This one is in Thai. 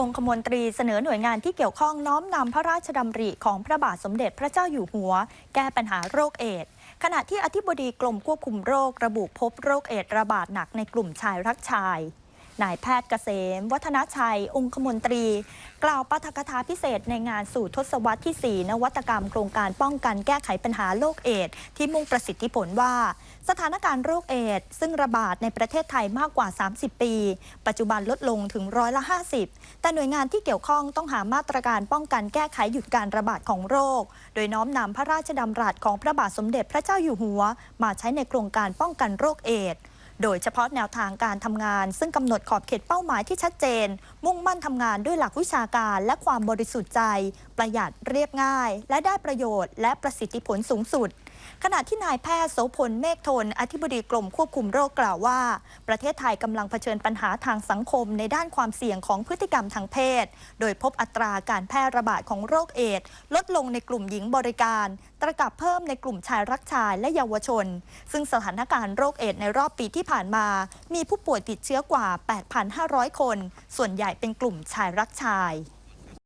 องคมนตรีเสนอหน่วยงานที่เกี่ยวข้องน้อมนำพระราชดำริของพระบาทสมเด็จพระเจ้าอยู่หัว แก้ปัญหาโรคเอดส์ขณะที่อธิบดีกรมควบคุมโรคระบุพบโรคเอดส์ระบาดหนักในกลุ่มชายรักชาย นายแพทย์เกษม วัฒนชัย องคมนตรี กล่าวปาฐกถาพิเศษในงานสู่ทศวรรษที่ 4 นวัตกรรมโครงการป้องกันแก้ไขปัญหาโรคเอดส์ที่มุ่งประสิทธิผลว่า สถานการณ์โรคเอดส์ซึ่งระบาดในประเทศไทยมากกว่า 30 ปี ปัจจุบันลดลงถึงร้อยละ 50 แต่หน่วยงานที่เกี่ยวข้องต้องหามาตรการป้องกันแก้ไขหยุดการระบาดของโรค โดยน้อมนำพระราชดำรัสของพระบาทสมเด็จพระเจ้าอยู่หัว มาใช้ในโครงการป้องกันโรคเอดส์ โดยเฉพาะแนวทางการทำงาน ซึ่งกำหนดขอบเขตเป้าหมายที่ชัดเจน มุ่งมั่นทำงานด้วยหลักวิชาการและความบริสุทธิ์ใจ ประหยัดเรียบง่าย และได้ประโยชน์ และประสิทธิผลสูงสุดขณะที่นายแพทย์โสพลเมฆทน อธิบดีกรมควบคุมโรคกล่าวว่า ประเทศไทยกำลังเผชิญปัญหาทางสังคมในด้านความเสี่ยงของพฤติกรรมทางเพศ โดยพบอัตราการแพร่ระบาดของโรคเอดส์ลดลงในกลุ่มหญิงบริการ ตระกับเพิ่มในกลุ่มชายรักชายและเยาวชน ซึ่งสถานการณ์โรคเอดส์ในรอบปีที่ที่ผ่านมามีผู้ป่วยติดเชื้อกว่า 8,500 คน ส่วนใหญ่เป็นกลุ่มชายรักชาย